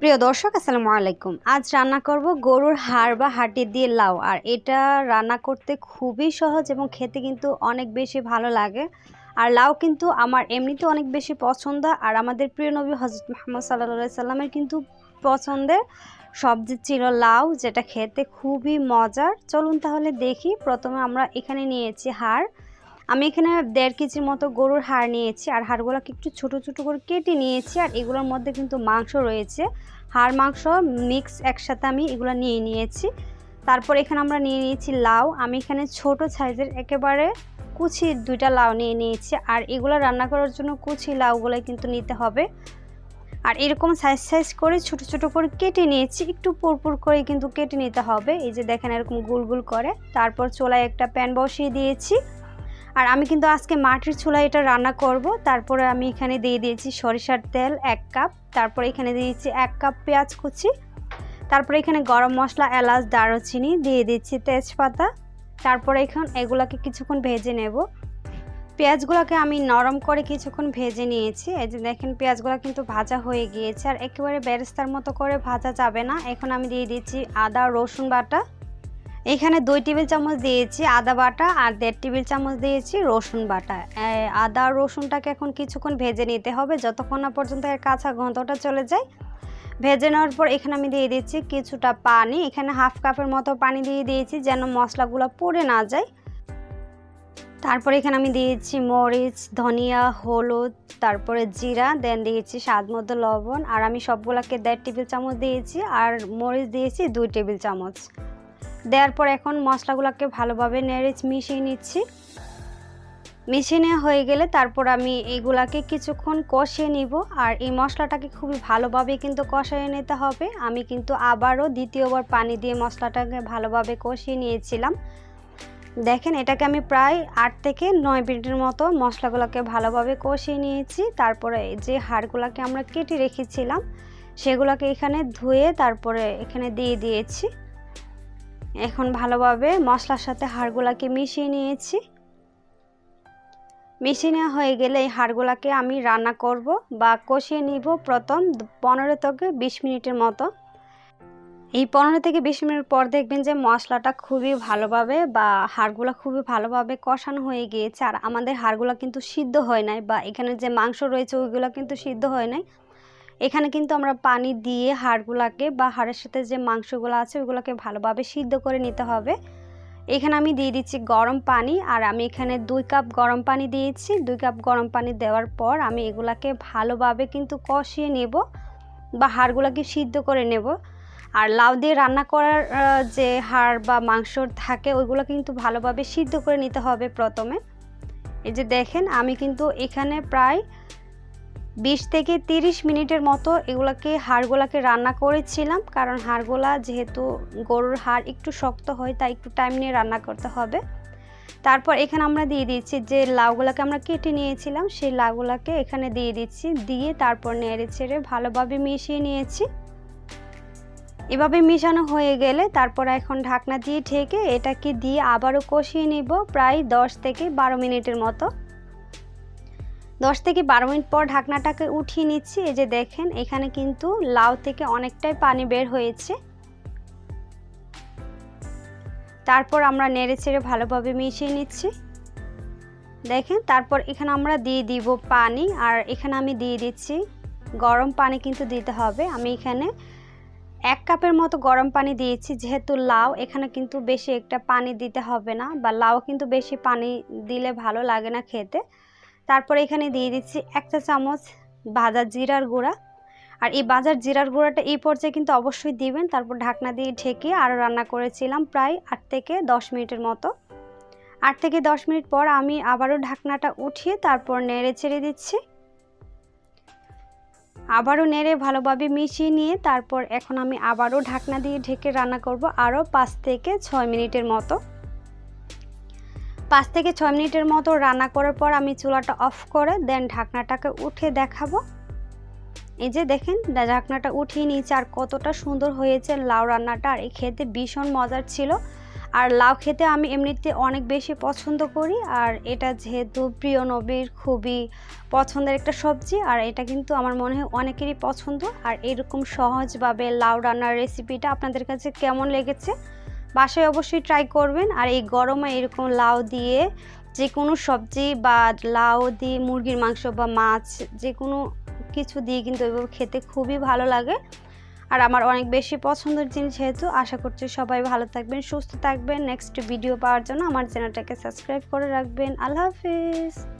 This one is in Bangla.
প্রিয় দর্শক, আসসালামু আলাইকুম। আজ রান্না করব গরুর হাড় বা হাড্ডি দিয়ে লাউ, আর এটা রান্না করতে খুবই সহজ এবং খেতে কিন্তু অনেক বেশি ভালো লাগে। আর লাউ কিন্তু আমার এমনিতে অনেক বেশি পছন্দ, আর আমাদের প্রিয় নবী হজরত মোহাম্মদ সাল্লা সাল্লামের কিন্তু পছন্দের সবজি ছিল লাউ, যেটা খেতে খুবই মজার। চলুন তাহলে দেখি, প্রথমে আমরা এখানে নিয়েছি হাড়। আমি এখানে দেড় কেজির মতো গরুর হাড় নিয়েছি, আর হাড়গুলোকে একটু ছোট ছোট করে কেটে নিয়েছি, আর এগুলোর মধ্যে কিন্তু মাংস রয়েছে। হাড়, মাংস মিক্স একসাথে আমি এগুলো নিয়ে নিয়েছি। তারপর এখানে আমরা নিয়ে নিয়েছি লাউ। আমি এখানে ছোট সাইজের একেবারে কুচি দুইটা লাউ নিয়ে নিয়েছি, আর এগুলো রান্না করার জন্য কুচি লাউগুলোই কিন্তু নিতে হবে। আর এরকম সাইজ সাইজ করে ছোট ছোট করে কেটে নিয়েছি, একটু পুরপুর করে কিন্তু কেটে নিতে হবে। এই যে দেখেন এরকম গুল গুল করে। তারপর চোলায় একটা প্যান বসিয়ে দিয়েছি। আর আমি কিন্তু আজকে মাটির চুলায় এটা রান্না করব। তারপরে আমি এখানে দিয়ে দিয়েছি সরিষার তেল এক কাপ, তারপরে এখানে দিয়েছি এক কাপ পেঁয়াজ কুচি, তারপরে এখানে গরম মশলা, এলাচ, দারুচিনি দিয়ে দিচ্ছি তেজপাতা, তারপরে এখন এগুলাকে কিছুক্ষণ ভেজে নেব। পেঁয়াজগুলোকে আমি নরম করে কিছুক্ষণ ভেজে নিয়েছি। এই যে দেখেন পেঁয়াজগুলো কিন্তু ভাজা হয়ে গিয়েছে, আর একেবারে বেরেস্তার মতো করে ভাজা যাবে না। এখন আমি দিয়ে দিচ্ছি আদা, রসুন বাটা এখানে দুই টেবিল চামচ দিয়েছি আদা বাটা আর দেড় টেবিল চামচ দিয়েছি রসুন বাটা। আদা আর রসুনটাকে এখন কিছুক্ষণ ভেজে নিতে হবে। যতক্ষণ না পর্যন্ত এর কাঁচা গন্ধটা চলে যায়। ভেজে নেওয়ার পর এখানে আমি দিয়ে দিচ্ছি কিছুটা পানি। এখানে হাফ কাপের মতো পানি দিয়ে দিয়েছি যেন মশলাগুলো পড়ে না যায়। তারপরে এখানে আমি দিয়েছি মরিচ, ধনিয়া, হলুদ, তারপরে জিরা, দেন দিয়েছি স্বাদ মতো লবণ। আর আমি সবগুলোকে দেড় টেবিল চামচ দিয়েছি আর মরিচ দিয়েছি দুই টেবিল চামচ। দেওয়ার পর এখন মশলাগুলোকে ভালোভাবে নেড়ে মিশিয়ে নিচ্ছি। মিশিয়ে নেওয়া হয়ে গেলে তারপর আমি এইগুলাকে কিছুক্ষণ কষিয়ে নিব আর এই মশলাটাকে খুবই ভালোভাবে কিন্তু কষিয়ে নিতে হবে। আমি কিন্তু আবারও দ্বিতীয়বার পানি দিয়ে মশলাটাকে ভালোভাবে কষিয়ে নিয়েছিলাম। দেখেন এটাকে আমি প্রায় আট থেকে নয় মিনিটের মতো মশলাগুলোকে ভালোভাবে কষিয়ে নিয়েছি। তারপরে যে হাড়গুলোকে আমরা কেটে রেখেছিলাম, সেগুলোকে এখানে ধুয়ে তারপরে এখানে দিয়ে দিয়েছি। এখন ভালোভাবে মশলার সাথে হাড়গুলাকে মিশিয়ে নিয়েছি। মিশিয়ে নেওয়া হয়ে গেলে এই হাড়গুলাকে আমি রান্না করব বা কষিয়ে নিব প্রথম পনেরো থেকে বিশ মিনিটের মতো। এই পনেরো থেকে বিশ মিনিট পর দেখবেন যে মশলাটা খুবই ভালোভাবে বা হাড়গুলো খুবই ভালোভাবে কষানো হয়ে গিয়েছে। আর আমাদের হাড়গুলো কিন্তু সিদ্ধ হয় নাই বা এখানে যে মাংস রয়েছে ওইগুলো কিন্তু সিদ্ধ হয় নাই। এখানে কিন্তু আমরা পানি দিয়ে হাড়গুলাকে বা হাড়ের সাথে যে মাংসগুলো আছে, ওইগুলোকে ভালোভাবে সিদ্ধ করে নিতে হবে। এখানে আমি দিয়ে দিচ্ছি গরম পানি, আর আমি এখানে দুই কাপ গরম পানি দিয়েছি। দুই কাপ গরম পানি দেওয়ার পর আমি এগুলাকে ভালোভাবে কিন্তু কষিয়ে নেব বা হাড়গুলোকে সিদ্ধ করে নেব। আর লাউ দিয়ে রান্না করার যে হাড় বা মাংস থাকে, ওইগুলো কিন্তু ভালোভাবে সিদ্ধ করে নিতে হবে প্রথমে। এই যে দেখেন, আমি কিন্তু এখানে প্রায় বিশ থেকে তিরিশ মিনিটের মতো এগুলাকে হাড়গোলাকে রান্না করেছিলাম, কারণ হাড়গোলা যেহেতু গরুর হাড় একটু শক্ত হয়, তাই একটু টাইম নিয়ে রান্না করতে হবে। তারপর এখানে আমরা দিয়ে দিচ্ছি যে লাউগুলাকে আমরা কেটে নিয়েছিলাম, সেই লাউগুলাকে এখানে দিয়ে দিচ্ছি, দিয়ে তারপর নেড়ে ছেড়ে ভালোভাবে মিশিয়ে নিয়েছি। এভাবে মিশানো হয়ে গেলে তারপর এখন ঢাকনা দিয়ে ঠেকে এটাকে দিয়ে আবারও কষিয়ে নিব প্রায় দশ থেকে বারো মিনিটের মতো। দশ থেকে বারো মিনিট পর ঢাকনাটাকে উঠিয়ে নিচ্ছি। এই যে দেখেন, এখানে কিন্তু লাউ থেকে অনেকটাই পানি বের হয়েছে। তারপর আমরা নেড়ে ছেড়ে ভালোভাবে মিশিয়ে নিচ্ছি। দেখেন, তারপর এখানে আমরা দিয়ে দিব পানি, আর এখানে আমি দিয়ে দিচ্ছি গরম পানি কিন্তু দিতে হবে। আমি এখানে এক কাপের মতো গরম পানি দিয়েছি, যেহেতু লাউ এখানে কিন্তু বেশি একটা পানি দিতে হবে না, বা লাউ কিন্তু বেশি পানি দিলে ভালো লাগে না খেতে। তারপর এখানে দিয়ে দিচ্ছি একটা চামচ ভাজা জিরার গুঁড়া। আর এই বাজার জিরার গুঁড়াটা এই পর্যায়ে কিন্তু অবশ্যই দিবেন। তারপর ঢাকনা দিয়ে ঢেকে আরও রান্না করেছিলাম প্রায় আট থেকে দশ মিনিটের মতো। আট থেকে দশ মিনিট পর আমি আবারও ঢাকনাটা উঠিয়ে তারপর নেড়ে ছেড়ে দিচ্ছি। আবারও নেড়ে ভালোভাবে মিশিয়ে নিয়ে তারপর এখন আমি আবারও ঢাকনা দিয়ে ঢেকে রান্না করব আরও পাঁচ থেকে ছয় মিনিটের মতো। পাঁচ থেকে ছয় মিনিটের মতো রান্না করার পর আমি চুলাটা অফ করে দেন ঢাকনাটাকে উঠে দেখাবো। এই যে দেখেন ঢাকনাটা উঠিয়ে নিয়েছে আর কতটা সুন্দর হয়েছে লাউ রান্নাটা। আর এই খেতে ভীষণ মজার ছিল। আর লাউ খেতে আমি এমনিতে অনেক বেশি পছন্দ করি। আর এটা যেহেতু প্রিয় নবীর খুবই পছন্দের একটা সবজি, আর এটা কিন্তু আমার মনে হয় অনেকেরই পছন্দ। আর এরকম সহজভাবে লাউ রান্নার রেসিপিটা আপনাদের কাছে কেমন লেগেছে বাসায় অবশ্যই ট্রাই করবেন। আর এই গরমে এরকম লাউ দিয়ে যে কোনো সবজি বা লাউ দিয়ে মুরগির মাংস বা মাছ যে কোনো কিছু দিয়ে কিন্তু এভাবে খেতে খুবই ভালো লাগে। আর আমার অনেক বেশি পছন্দের জিনিস যেহেতু, আশা করছি সবাই ভালো থাকবেন, সুস্থ থাকবেন। নেক্সট ভিডিও পাওয়ার জন্য আমার চ্যানেলটাকে সাবস্ক্রাইব করে রাখবেন। আল্লাহ হাফিজ।